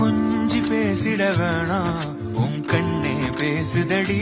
கொஞ்சி பேசிட வேணாம் உன் கண்ணே பேசுதடி.